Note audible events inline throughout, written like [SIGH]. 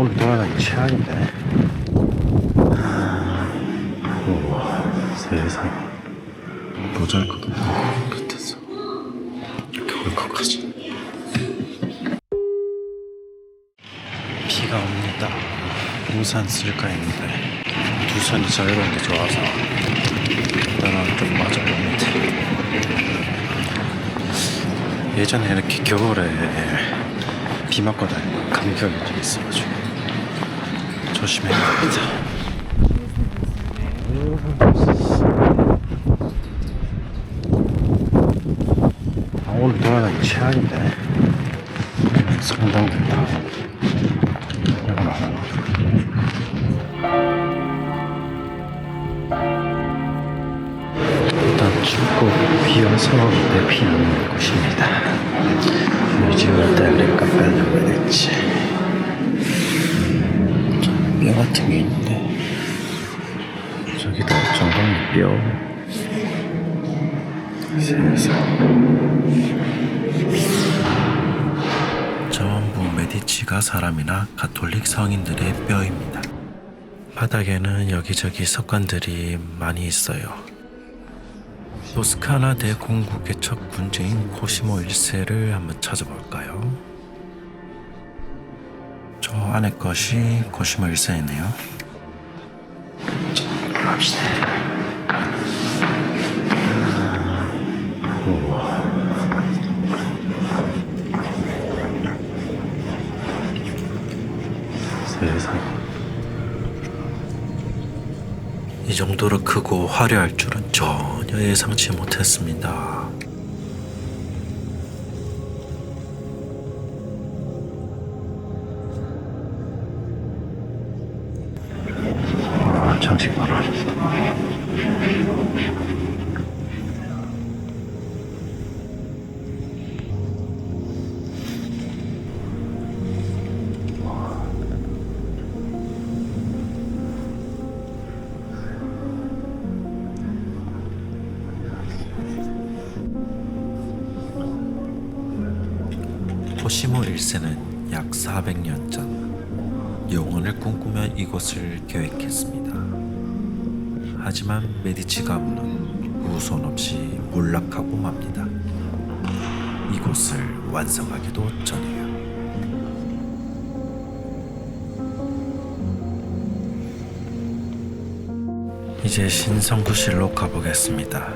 오늘 돌아다니기 최악인데. 우와, 세상에. 보잘것없는 끝에서 이렇게 울컥하지. 비가 옵니다. 우산 쓸까 했는데 두산이 자유로운 게 좋아서 나랑 좀 맞아봅니다. 예전에 이렇게 겨울에 비 맞고 다니면 감기가 좀 있어가지고 조심해야 됩니다. 아, 오늘 돌아다니기 최악인데 안 하나. 일단 춥고 비 와서 대피하는 곳입니다. 뮤지컬 델리카 빼려고 됐지 뼈 같은 게 있는데 저기도 정강이 뼈 세상 전부 메디치가 사람이나 가톨릭 성인들의 뼈입니다. 바닥에는 여기저기 석관들이 많이 있어요. 토스카나 대공국의 첫 군주인 코시모 1세를 한번 찾아볼까요? 저 안에 것이 코시모 1세이네요. 갑시다. 세상. 이 정도로 크고 화려할 줄은 전혀 예상치 못했습니다. 하지만 메디치 가문은 후손 없이 몰락하고 맙니다. 이곳을 완성하기도 전에요. 이제 신성구실로 가보겠습니다.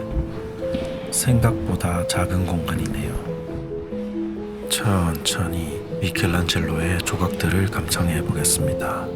생각보다 작은 공간이네요. 천천히 미켈란젤로의 조각들을 감상해 보겠습니다.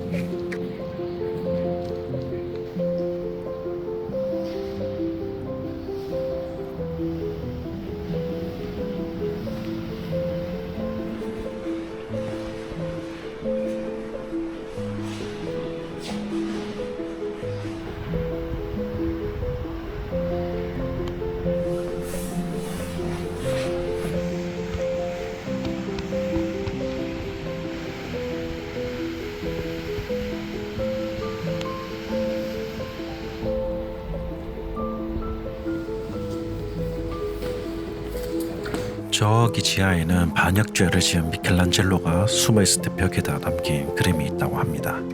저기 지하에는 반역죄를 지은 미켈란젤로가 숨어있을 때 벽에다 남긴 그림이 있다고 합니다. 저는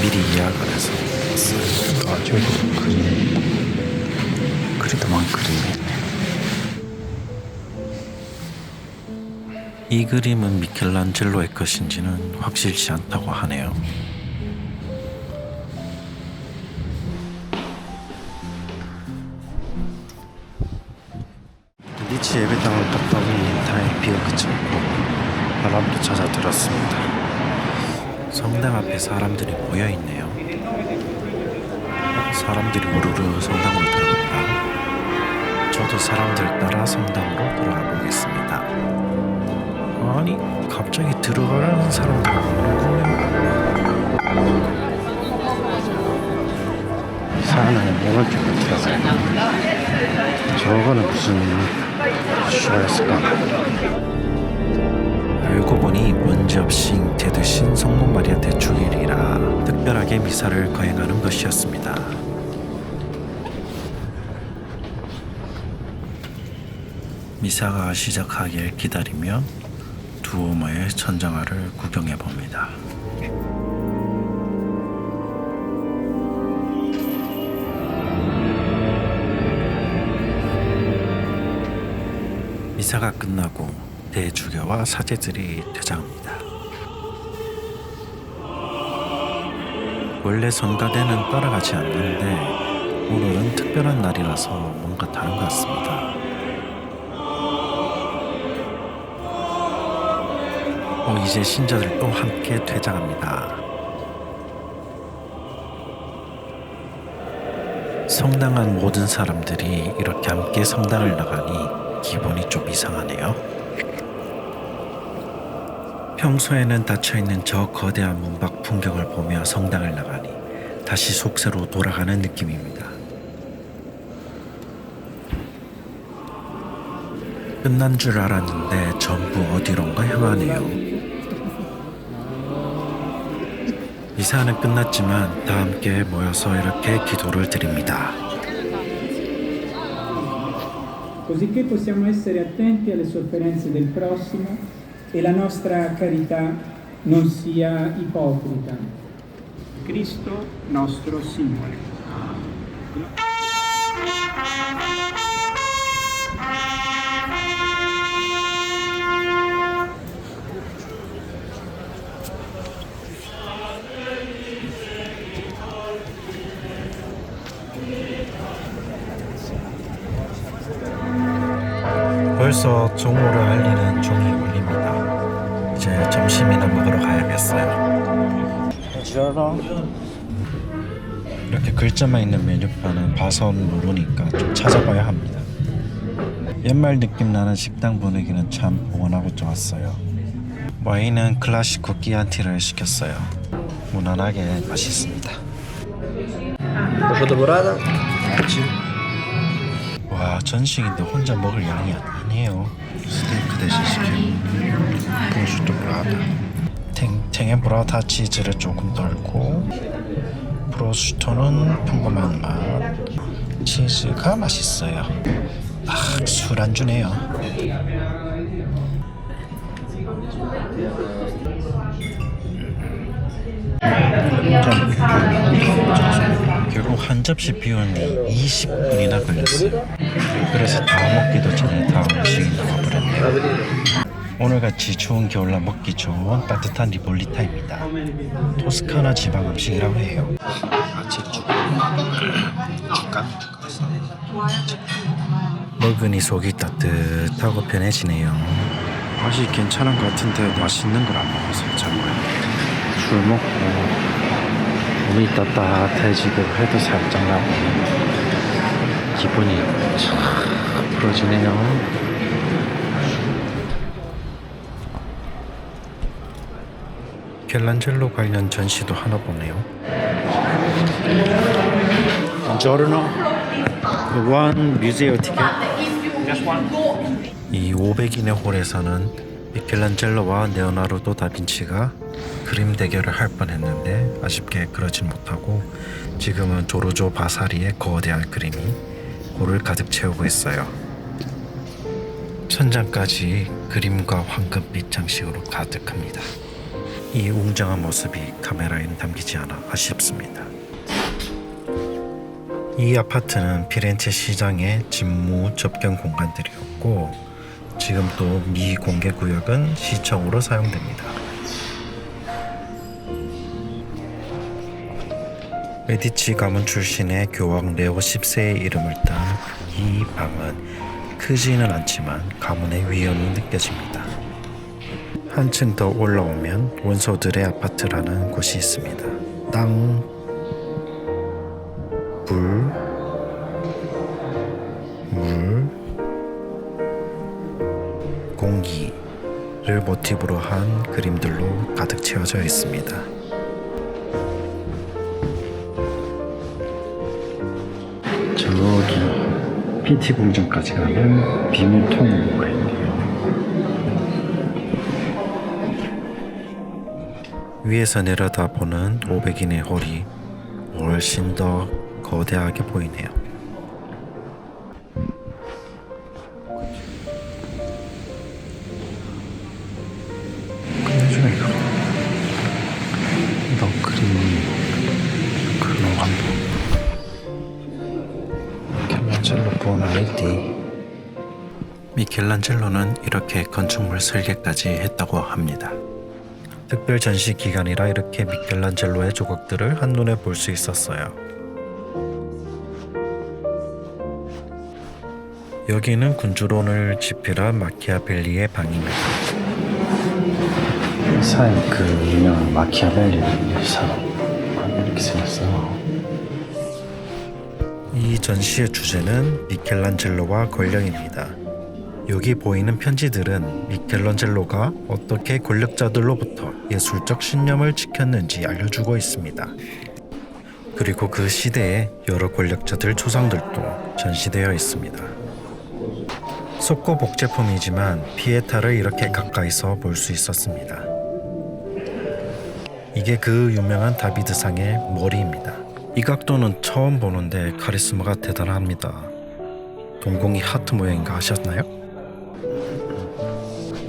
미리 예약을 해서. 아, 저기 그림. 그리도만 그림이. 이 그림은 미켈란젤로의 것인지는 확실치 않다고 하네요. 니치 예배당을 갔다 보니 다행히 비가 그쳤고 바람도 찾아들었습니다. 성당 앞에 사람들이 모여 있네요. 사람들이 우르르 성당으로 들어갑니다. 저도 사람들 따라 성당으로 들어가 보겠습니다. 아니 갑자기 들어가라는 사람들이 누구냐? 이상한 오른쪽으로 들어가요. 저거는 무슨 쇼였을까? 알고 보니 원지없이 잉태되신 성모 마리아 대축일이라 특별하게 미사를 거행하는 것이었습니다. 미사가 시작하길 기다리며 두 두오모의 천장화를 구경해 봅니다. 미사가 끝나고 대주교와 사제들이 퇴장합니다. 원래 성가대는 따라가지 않는데 오늘은 특별한 날이라서 뭔가 다른 것 같습니다. 어, 이제 신자들도 함께 퇴장합니다. 성당한 모든 사람들이 이렇게 함께 성당을 나가니 기분이 좀 이상하네요. 평소에는 닫혀있는 저 거대한 문 밖 풍경을 보며 성당을 나가니 다시 속세로 돌아가는 느낌입니다. 끝난 줄 알았는데 전부 어디론가 향하네요. 이사는 끝났지만 다 함께 모여서 이렇게 기도를 드립니다. Cosicché possiamo essere attenti alle sofferenze del prossimo e la nostra carità non sia ipocrita. Cristo nostro Signore. 글자만 있는 메뉴판은 봐서 모르니까 좀 찾아봐야 합니다. 옛말 느낌 나는 식당 분위기는 참 원하고 좋았어요. 와인은 클라시코 끼안티를 시켰어요. 무난하게 맛있습니다. 와 전식인데 혼자 먹을 양이 아니네요 스테이크 대신 시킨 프로슈토 브라타 탱, 탱의 브라타 치즈를 조금 덜고 프로슈토는 평범한 맛 치즈가 맛있어요 아 술안주네요 결국 한 접시 비우는데 20분이나 걸렸어요. 그래서 다 먹기도 전에 다 음식이 나와버렸네요. 오늘같이 추운 겨울날 먹기 좋은 따뜻한 리볼리타입니다. 토스카나 지방 음식이라고 해요. 아침 줄까? 먹으니 속이 따뜻하고 편해지네요. 맛이 괜찮은 것 같은데 맛있는 걸 안 먹어서 잘 모르겠네요. 술 먹고 몸이 따뜻해지고 해도 살짝 나고 기분이 참 풀어지네요. 켈란젤로 관련 전시도 하나 보네요. Giorno, one museum ticket. 이 500인의 홀에서는 미켈란젤로와 레오나르도 다빈치가 그림 대결을 할 뻔했는데 아쉽게 그러진 못하고 지금은 조르조 바사리의 거대한 그림이 홀을 가득 채우고 있어요. 천장까지 그림과 황금빛 장식으로 가득합니다. 이 웅장한 모습이 카메라에는 담기지 않아 아쉽습니다. 이 아파트는 피렌체 시장의 직무 접견 공간들이었고 지금 또 미공개 구역은 시청으로 사용됩니다. 메디치 가문 출신의 교황 레오 10세의 이름을 딴 이 방은 크지는 않지만 가문의 위엄이 느껴집니다. 한층 더 올라오면 원소들의 아파트라는 곳이 있습니다. 땅, 불, 물, 공기를 모티브로 한 그림들로 가득 채워져 있습니다. 저기 PT 공장까지 가는 비밀 통로가 있네요. 위에서 내려다보는 500인의 홀이 훨씬 더 거대하게 보이네요. 미켈란젤로는 이렇게 건축물 설계까지 했다고 합니다. 특별 전시 기간이라 이렇게 미켈란젤로의 조각들을 한눈에 볼 수 있었어요. 여기는 군주론을 집필한 마키아벨리의 방입니다. 사이 그 유명한 마키아벨리 사람 이렇게 생겼어. 이 전시의 주제는 미켈란젤로와 권력입니다. 여기 보이는 편지들은 미켈란젤로가 어떻게 권력자들로부터 예술적 신념을 지켰는지 알려주고 있습니다. 그리고 그 시대의 여러 권력자들 초상들도 전시되어 있습니다. 속고 복 제품이지만 피에타를 이렇게 가까이서 볼 수 있었습니다. 이게 그 유명한 다비드상의 머리입니다. 이 각도는 처음 보는데 카리스마가 대단합니다. 동공이 하트 모양인가 하셨나요?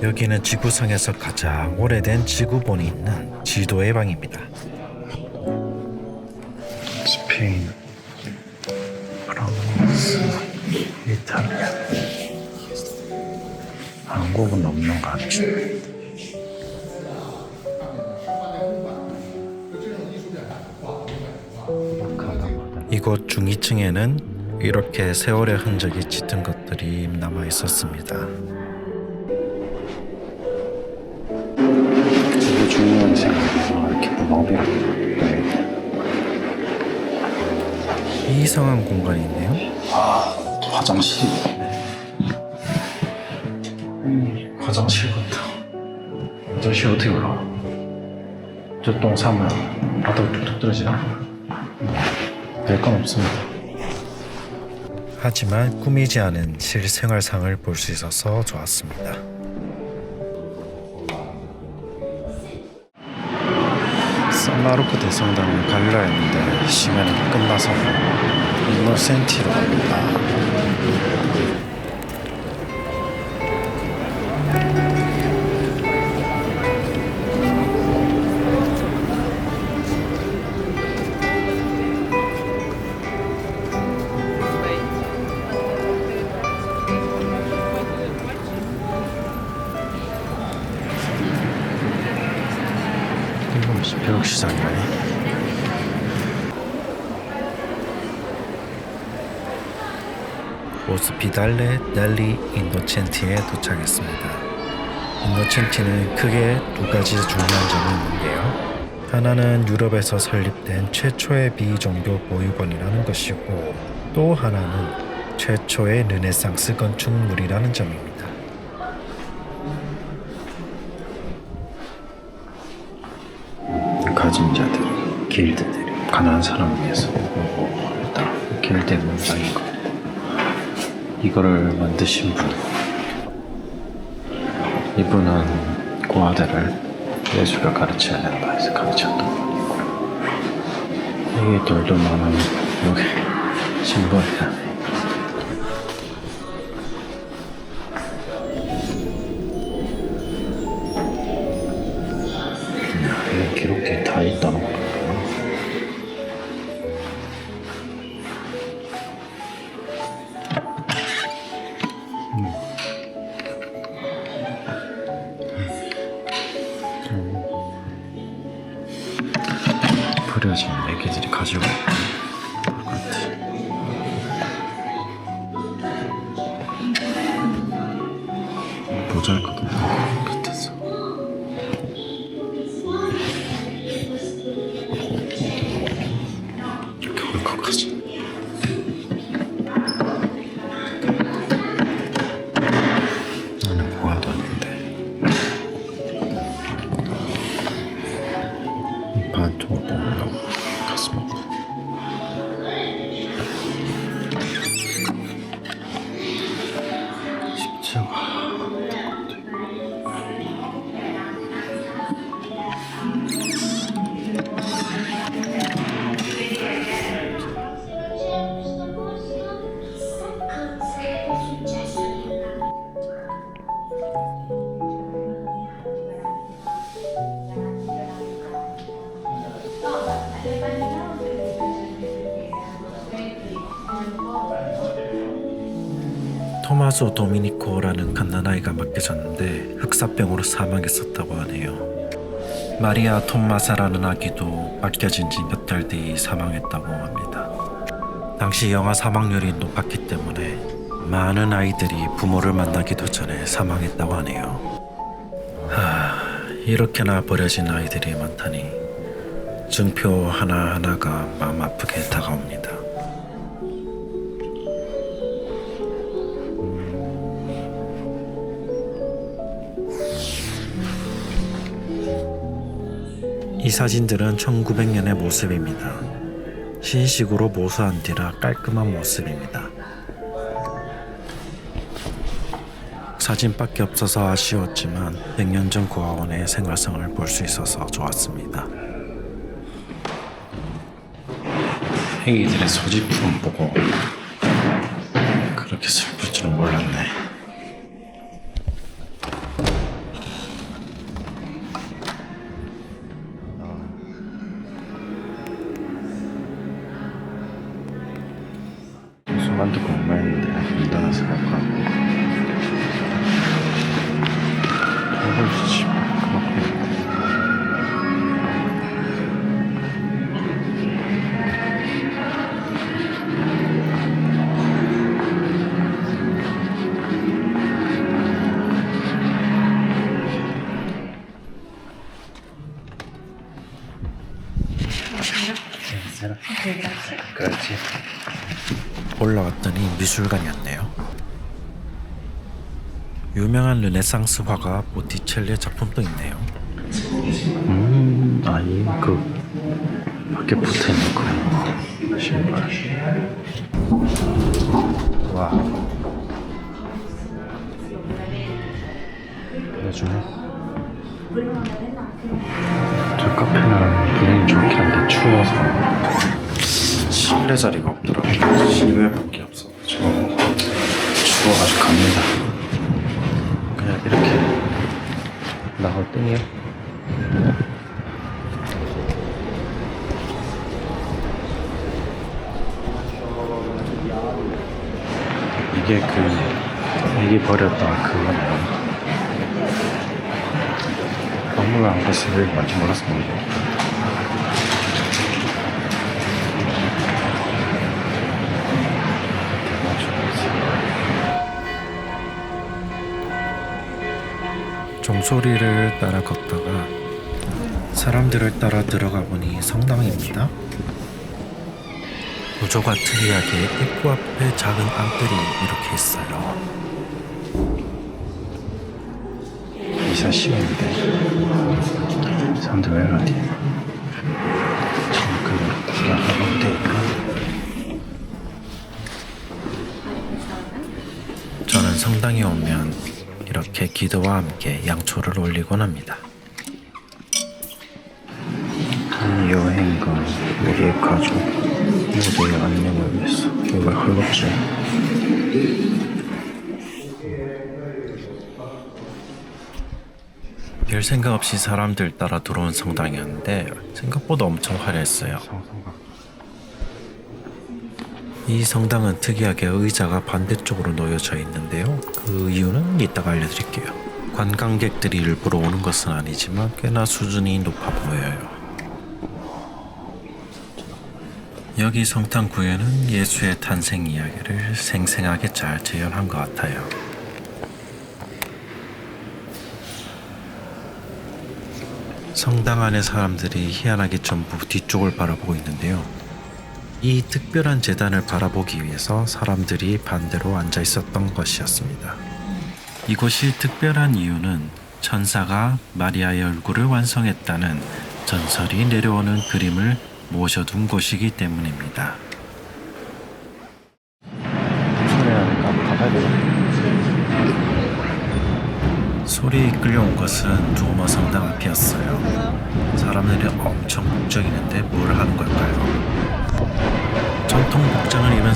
여기는 지구상에서 가장 오래된 지구본이 있는 지도의 방입니다. 스페인, 프랑스, 이탈리아. 한국은 없는 것 같지. 이곳 중위층에는 이렇게 세월의 흔적이 짙은 것들이 남아 있었습니다. 이상한 공간이 있네요. 화장실. 음, 화장실 같아. 화장실 어떻게 올라와? 저똥 싸면 바닥 뚝뚝 떨어지나? 별건 없습니다. 하지만 꾸미지 않은 실생활상을 볼 수 있어서 좋았습니다. 산마르코 대성당을 가려 했는데 시간이 끝나서 이노센티로 갑니다. 달레 넬리 인노첸티에 도착했습니다. 인노첸티는 크게 두 가지 중요한 점이 있는데요. 하나는 유럽에서 설립된 최초의 비종교 보유관이라는 것이고 또 하나는 최초의 르네상스 건축물이라는 점입니다. 가진 자들, 길드들, 가난한 사람을 위해서. 길드 문장인 거. 이거를 만드신 분. 이분은 고아들을 예술을 가르쳐야 된다 해서 가르쳤던 분이고. 이게 돌돌만한 여기 심벌이라 토마소 도미니코라는 갓난아이가 맡겨졌는데 흑사병으로 사망했었다고 하네요. 마리아 톰마사라는 아기도 맡겨진 지 몇 달 뒤 사망했다고 합니다. 당시 영아 사망률이 높았기 때문에 많은 아이들이 부모를 만나기도 전에 사망했다고 하네요. 하, 이렇게나 버려진 아이들이 많다니 증표 하나하나가 마음 아프게 다가옵니다. 이 사진들은 1900년의 모습입니다. 신식으로 모수한 뒤라 깔끔한 모습입니다. 사진밖에 없어서 아쉬웠지만 100년 전 고아원의 생활상을 볼 수 있어서 좋았습니다. 애기들의 소지품 보고 만 듣고 얼마였는데 일단은 생각하고. 돈을 주 미술관이었네요. 유명한 르네상스 화가 보티첼리의 작품도 있네요. 음, 아니 그 밖에 붙어 있는 거 신발. 와. 해주네. 저 카페는 분위기 좋긴 한데 추워서 실내 자리가 없더라고요. 실외밖에 추워가지고 갑니다. 그냥 이렇게 나갈 땡이요. 이게 그 애기 버렸던 그거네요. 박물관 안 여기 맞지 몰랐습니다. 소리를 따라 걷다가 사람들을 따라 들어가 보니 성당입니다. 구조가 특이하게 입구 앞에 작은 앙들이 이렇게 있어요. 이사 시간인데 사람들 왜 이러지? 참 그, 구경하고 되니까 저는 성당에 오면 이렇게 기도와 함께 양초를 올리곤 합니다. 한 여행가 우리의 가족 모두의 안녕을 위해서 이걸 흘렀지 별 생각 없이 사람들 따라 들어온 성당이었는데 생각보다 엄청 화려했어요. 이 성당은 특이하게 의자가 반대쪽으로 놓여져 있는데요. 그 이유는 이따가 알려드릴게요. 관광객들이 일부러 오는 것은 아니지만 꽤나 수준이 높아 보여요. 여기 성당 구에는 예수의 탄생 이야기를 생생하게 잘 재현한 것 같아요. 성당 안의 사람들이 희한하게 전부 뒤쪽을 바라보고 있는데요. 이 특별한 재단을 바라보기 위해서 사람들이 반대로 앉아 있었던 것이었습니다. 이곳이 특별한 이유는 천사가 마리아의 얼굴을 완성했다는 전설이 내려오는 그림을 모셔둔 곳이기 때문입니다. 소리 나니까 가봐야 되나? 소리에 끌려온 것은 두오마 성당 앞이었어요. 사람들이 엄청 북적이는데 뭘 하는 걸까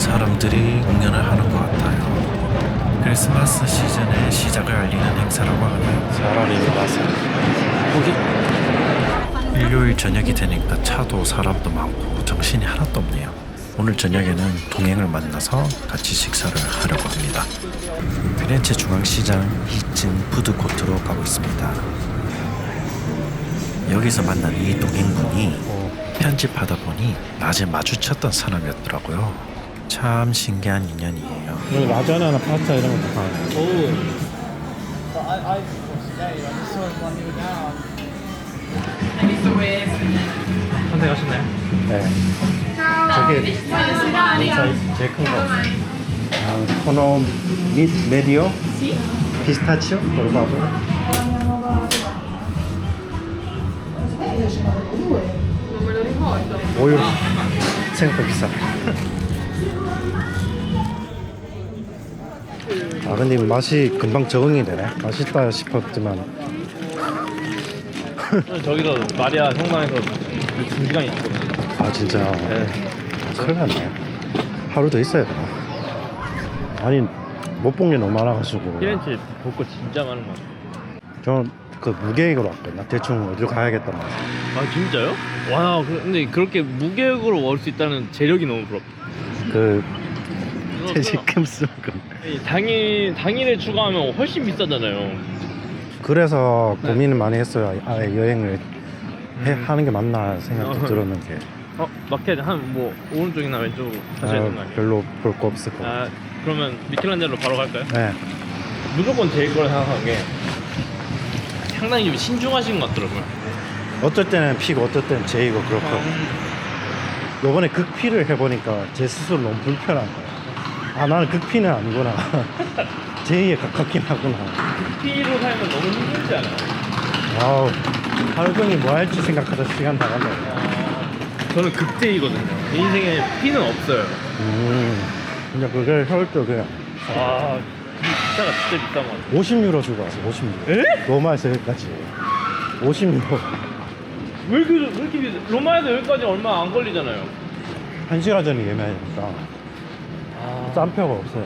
사람들이 공연을 하는 것 같아요. 크리스마스 시즌의 시작을 알리는 행사라고 하네요. 사람이 많아서 일요일 저녁이 되니까 차도 사람도 많고 정신이 하나도 없네요. 오늘 저녁에는 동행을 만나서 같이 식사를 하려고 합니다. 피렌체 중앙시장 2층 푸드코트로 가고 있습니다. 여기서 만난 이 동행분이 편집하다 보니 낮에 마주쳤던 사람이었더라고요. 참 신기한 인연이에요. 여기 라자냐나 파스타 이런 것도 파네. 선택하셨나요? 네. 저게 사이즈 제일 큰 거. 아, 코노 미 메디오? 피스타치오? 돌바보? 오유 생각보다 비싸. [LAUGHS] 아 근데 맛이 금방 적응이 되네. 맛있다 싶었지만 [LAUGHS] 저기서 마리아 성당에서 두 시간 있거든요. 아 진짜 네. 큰일 났네. 하루 더 있어야 되나? 아니 못 본 게 너무 많아가지고 피렌체 볼거 진짜 많은 것 같아요. 저는 그 무계획으로 왔거든요. 대충 어디로 가야겠다. 아 진짜요? 와 그- 근데 그렇게 무계획으로 올 수 있다는 재력이 너무 부럽다. 그 퇴직금 쓰고 당일 당일에 추가하면 훨씬 비싸잖아요. 그래서 네. 고민을 많이 했어요. 아예 여행을 해, 하는 게 맞나 생각도 음. 어. 들었는데 어 마켓 한 뭐 오른쪽이나 왼쪽으로 가셔야 아, 되나요? 별로 볼 거 없을 것 같아요. 아 그러면 미켈란젤로 바로 갈까요? 네. 무조건 제일 거라 생각한 게 상당히 좀 신중하신 것 같더라고요. 어떨 때는 피고 어떨 때는 제이고 그렇고 요번에 극피를 해보니까 제 스스로 너무 불편한 거예요. 아 나는 극피는 아니구나. [LAUGHS] 제이에 가깝긴 하구나. 피로 살면 너무 힘들지 않아요? 아우 하루 종일 뭐 할지 생각하다 시간 다 간다. 아, 저는 극제이거든요. 제 인생에 피는 없어요. 음. 그냥 그걸 효율적으로 와, 진짜가 진짜 비싼 것 같아요. 50유로 주고 왔어. 50유로. 에? 로마에서 여기까지 50유로. 왜 이렇게, 왜 이렇게 비싸? 로마에서 여기까지 얼마 안 걸리잖아요. 한 시간 전에 예매하니까 아, 싼 표가 없어요.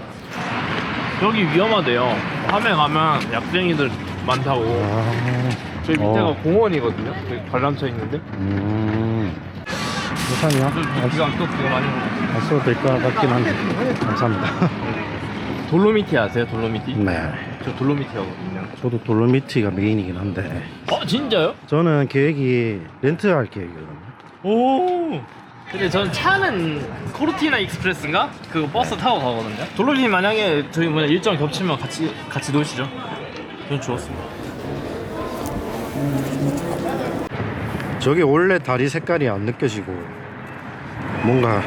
여기 위험하대요. 밤에 가면 약쟁이들 많다고. 아. 저희 밑에가 어. 공원이거든요. 관람차 있는데. 음. 우산이요? 비가 또 비가 많이 오고. 안 써도 될 것 같긴 한데. 감사합니다. 돌로미티 아세요? 돌로미티? 네. 저 돌로미티 하거든요. 저도 돌로미티가 메인이긴 한데. 어, 진짜요? 저는 계획이 렌트할 계획이거든요. 오. 근데 저는 차는 코르티나 익스프레스인가? 그거 버스 타고 가거든요. 돌로미 만약에 저희 뭐냐 일정 겹치면 같이 같이 노시죠. 저는 좋았습니다. 저게 원래 다리 색깔이 안 느껴지고 뭔가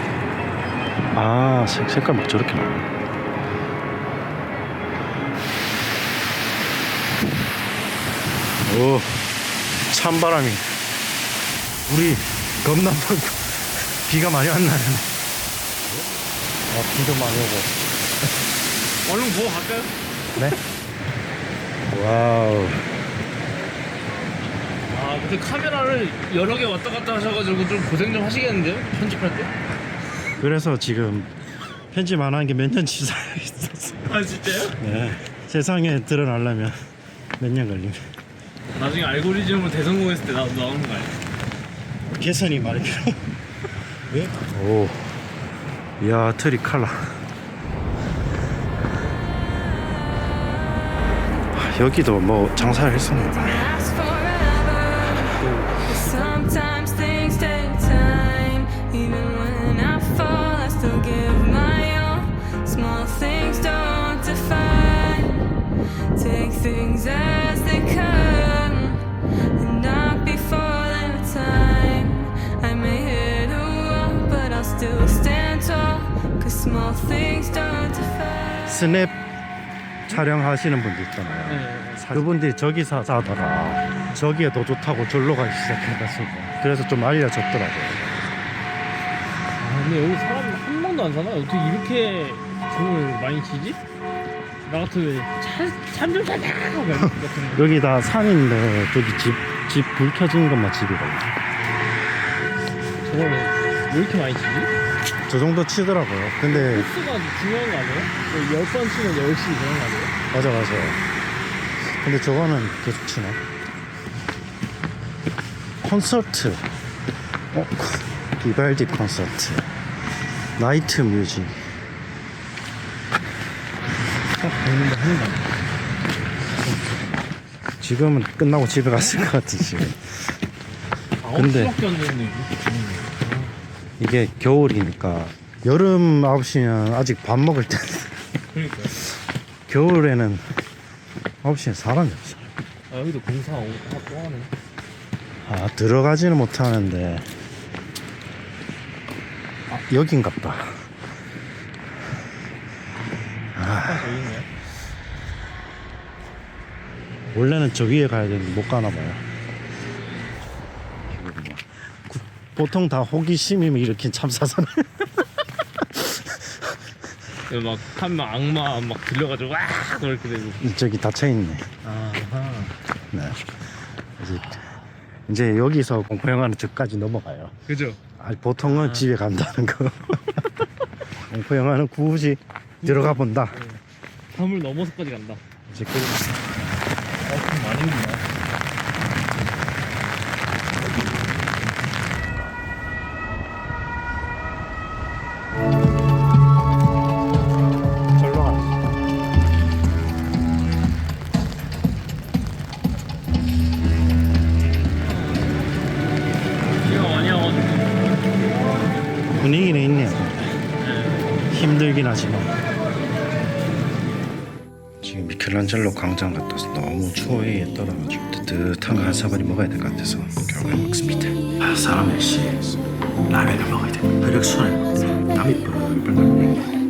아 색, 색깔 막 저렇게 나와. 오 찬바람이 우리 겁나 많고 비가 많이 왔나요? 아 비도 많이 오고 얼른 보고 갈까요? 네 와우 아 근데 카메라를 여러 개 왔다 갔다 하셔가지고 좀 고생 좀 하시겠는데요? 편집할 때? 그래서 지금 편집 안 한 게 몇 년치 쌓여있었어 아 진짜요? 네. 세상에 드러나려면 몇 년 걸립니다 나중에 알고리즘으로 대성공했을 때 나, 나오는 거 아니에요? 개선이 많이 필 요 왜? 오 이야 트리 칼라 아, 여기도 뭐 장사를. Sometimes things 스냅 촬영하시는 분들 있잖아요 네. 그분들이 저기 사, 사다가 저기에 더 좋다고 절로 가기 시작해가지고 그래서 좀 알려졌더라고요 아, 근데 여기 사람 한 명도 안 사나? 어떻게 이렇게 돈을 많이 치지? 나 같으면 참좀 갈것 같은데. 여기 다 산인데 저기 집 집 불 켜진 것만 집이거든요 저거는 왜 이렇게 많이 치지? 저 정도 치더라고요 근데 코스가 중요한 거 아니에요? 10번 치면 10시 그런 거 아니에요? 맞아 맞아 근데 저거는 계속 치네 콘서트 어? 비발디 콘서트 나이트 뮤직. 지금은 끝나고 집에 갔을 것 같아 지금. 근데- 9시밖에 안 됐네 이게 겨울이니까. 여름 9시면 아직 밥 먹을 때. 그러니까 겨울에는 9시에 사람이 없어. 아 여기도 공사 오- 또 하네. 아 들어가지는 못하는데. 아, 여긴갑다. 아 저기 있네. 원래는 저 위에 가야 되는데 못 가나 봐요. 구- 보통 다 호기심이면 이렇게 참사선. 여기 [LAUGHS] 막 하면 악마 막 들려가지고 와 그렇게 되고 저기 닫혀 있네. 아하 네. 이제, 이제 여기서 공포영화는 저까지 넘어가요. 그죠? 아, 보통은 집에 간다는 거. [LAUGHS] 공포영화는 굳이 들어가 본다. 밤을 넘어서까지 간다 이제 그, 너무 추위에 떨어가지고 뜨뜻한 거 한 사발이 먹어야 될 것 같아서 결국에 먹습니다. 아, 사람 역시 라면을 먹어야 돼. 혈액순환이 막 땀이 뻘뻘.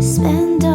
Spend